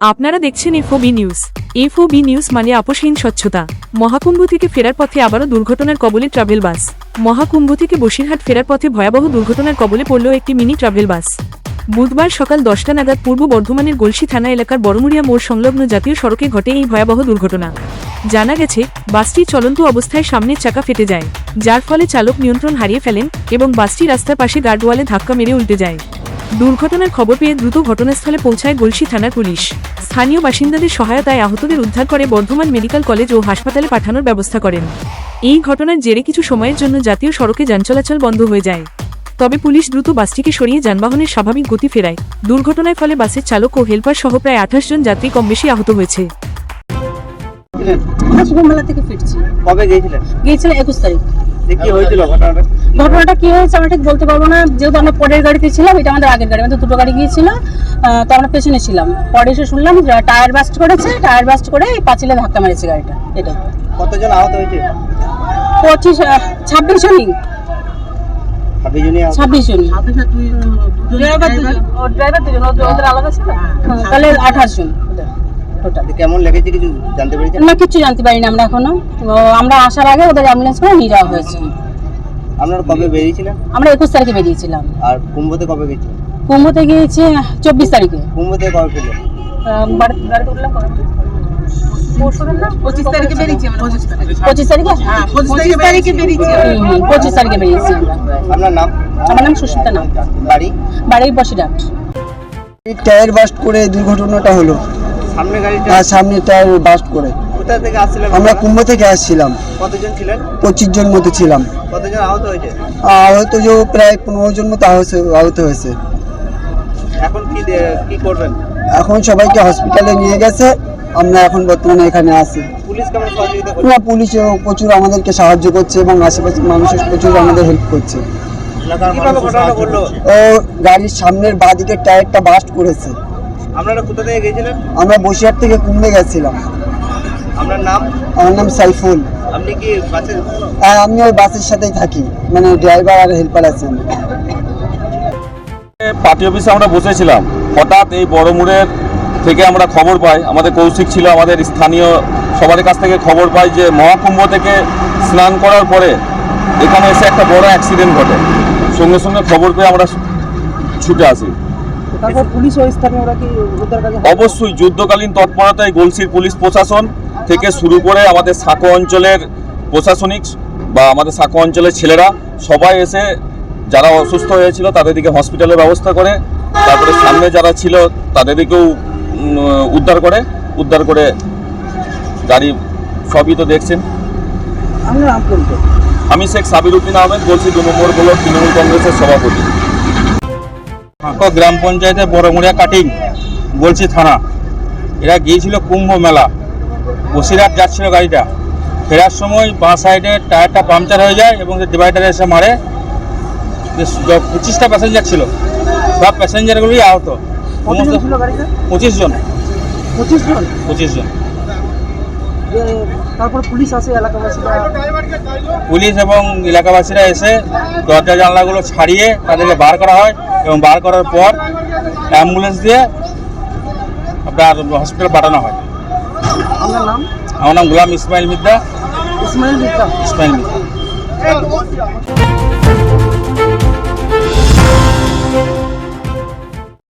আপনারা দেখছেন FOB news. FOB news মানে আপোষহীন স্বচ্ছতা। মহাকুম্ভ থেকে ফেরার পথে আবারও দুর্ঘটনার কবলে ট্রাভেল বাস মহাকুম্ভ থেকে বসিরহাট ফেরার পথে ভয়াবহ দুর্ঘটনার কবলে পড়ল একটি মিনি ট্রাভেল বাস বুধবার সকাল দশটা নাগাদ পূর্ব বর্ধমানের গলসি থানা এলাকার বড়মুড়িয়া মোড় সংলগ্ন জাতীয় সড়কে ঘটে এই ভয়াবহ দুর্ঘটনা। জানা গেছে, বাসটি চলন্ত অবস্থায় সামনের চাকা ফেটে যায়, যার ফলে চালক নিয়ন্ত্রণ হারিয়ে ফেলেন এবং বাসটি রাস্তার পাশে গার্ডওয়ালে ধাক্কা মেরে উল্টে যায়। দুর্ঘটনার খবর পেয়ে দ্রুত ঘটনাস্থলে পৌঁছায় গলসি থানার পুলিশ। স্থানীয় বাসিন্দাদের সহায়তায় আহতদের উদ্ধার করে বর্ধমান মেডিকেল কলেজ ও হাসপাতালে পাঠানোর ব্যবস্থা করেন। এই ঘটনার জেরে কিছু সময়ের জন্য জাতীয় সড়কে যান চলাচল বন্ধ হয়ে যায়। তবে পুলিশ দ্রুত বাসটিকে সরিয়ে যানবাহনের স্বাভাবিক গতি ফেরায়। দুর্ঘটনার ফলে বাসের চালক ও হেলপার সহ প্রায় আঠাশ জন যাত্রী কম বেশি আহত হয়েছে। থেকে ফিরছি। কবে গিয়েছিলেন? গিয়েছিলাম একুশ তারিখ। ঘটনাটা? ঘটনাটা কি হয়েছে আমরা ঠিক বলতে পারব না। যেহেতু আমরা পরের গাড়িতে ছিলাম এটা আমাদের আগের গাড়ি আমাদের দুটো গাড়ি গিয়েছিল। তো আমরা পেছনে ছিলাম। পরে এসে শুনলাম টায়ার বাস্ট করেছে টায়ার বাস্ট করে এই পাঁচিলে ধাক্কা মেরেছে গাড়িটা। এটা কতজন আহত হয়েছে? পঁচিশ ছাব্বিশ জনই। ছাব্বিশ জনই ড্রাইভার দুজন। ওদের- আলাদা ছিল? তাহলে আঠাশ জন। টোটাল কেমন লেগেছে কিছু জানতে পেরেছেন? না কিচ্ছু জানতে পারি না আমরা এখনও। তো আমরা আসার আগে ওদের অ্যাম্বুলেন্স করে নিয়ে যাওয়া হয়েছে। আপনারা কবে বেরিয়েছিলেন? আমরা একুশ তারিখে বেরিয়েছিলাম। আর কুম্ভতে কবে গেছিলেন? কুম্ভতে গিয়েছি চব্বিশ তারিখে। কুম্ভতে কবে ফিরলেন? গাড়িতে উঠলাম কবে? পরশুদিন না? পঁচিশ তারিখে বেরিয়েছি আমরা। পঁচিশ তারিখে। হ্যাঁ পঁচিশ তারিখে বেরিয়েছি। হুম, হুম, পঁচিশ তারিখে বেরিয়েছি আপনার নাম? আমার নাম সুস্মিতা নাম বাড়ি? বাড়ি বসিরহাট। টায়ার বাস্ট করে দুর্ঘটনাটা হলো। সামনে গাড়িটা? আর সামনে টায়ার বাস্ট করে। কোথা থেকে আসছিলেন? আমরা কুম্ভ থেকে আসছিলাম। কতজন ছিলেন? পঁচিশ জন মতো ছিলাম। কতজন আহত হয়েছে? আহত যে প্রায় পনেরো জন মতো আহত আহত হয়েছে। এখন কি কি করবেন? এখন সবাইকে হসপিটালে নিয়ে গেছে। আমরা এখন বর্তমানে এখানে আছি। পুলিশ কেমন সহযোগিতা করছে? পুরো পুলিশও প্রচুর আমাদেরকে সাহায্য করছে এবং আশেপাশের মানুষের প্রচুর আমাদের হেল্প করছে। কীভাবে ঘটনাটা ঘটলো? ও গাড়ির সামনের বাঁ দিকের টায়ারটা বাস্ট করেছে। আপনারা কোথা থেকে গিয়েছিলেন? আমরা বসিরহাট থেকে কুম্ভে গেছিলাম। আপনার নাম? আমার নাম সাইফুল। আপনি কি বাসে আর আমি ওই বাসের সাথেই থাকি। মানে ড্রাইভার আর হেল্পার আছেন। পার্টি অফিসে আমরা বসেছিলাম। হঠাৎ এই বড় মোড়ের থেকে আমরা খবর পাই। আমাদের কৌশিক ছিল আমাদের স্থানীয়। সবার কাছ থেকে খবর পাই যে মহাকুম্ভ থেকে স্নান করার পরে এখানে এসে একটা বড় অ্যাক্সিডেন্ট ঘটে। সঙ্গে সঙ্গে খবর পেয়ে আমরা ছুটে আসি। তারপর পুলিশ ওই স্থানে ওরা কি ওদের কাছে অবশ্যই যুদ্ধকালীন তৎপরতায় গলসির পুলিশ প্রশাসন থেকে শুরু করে আমাদের সাঁকো অঞ্চলের প্রশাসনিক বা আমাদের সাঁকো অঞ্চলের ছেলেরা সবাই এসে যারা অসুস্থ হয়েছিল তাদেরকে হসপিটালের ব্যবস্থা করে তারপরে সামনে যারা ছিল তাদেরকেও উদ্ধার করে উদ্ধার করে গাড়ি সবই তো দেখছেন। আমি শেখ সাবির উদ্দিন আহমেদ বলছি দু নম্বর ব্লক তৃণমূল কংগ্রেসের সভাপতি। গ্রাম পঞ্চায়েতের বড়মুড়িয়া কাটিং বলছি থানা। এরা গিয়েছিল কুম্ভ মেলা। বসিরহাট যাচ্ছিল গাড়িটা। ফেরার সময় বাঁ সাইডে টায়ারটা পাংচার হয়ে যায় এবং ডিভাইডারে এসে মারে। পঁচিশটা প্যাসেঞ্জার ছিল। সব প্যাসেঞ্জারগুলোই আহত। পঁচিশ জন। পঁচিশ জন? পঁচিশ জন। তারপর পুলিশ আসে এলাকাবাসীরা। পুলিশ এবং এলাকাবাসীরা এসে দরজা জানলাগুলো ছাড়িয়ে তাদেরকে বার করা হয় এবং বার করার পর অ্যাম্বুলেন্স দিয়ে আপনার হসপিটাল পাঠানো হয়। আমার নাম? আমার নাম গোলাম ইসমাইল মিদ্দা। ইসমাইল মিত্রা ইসমাইল মিদ্দা।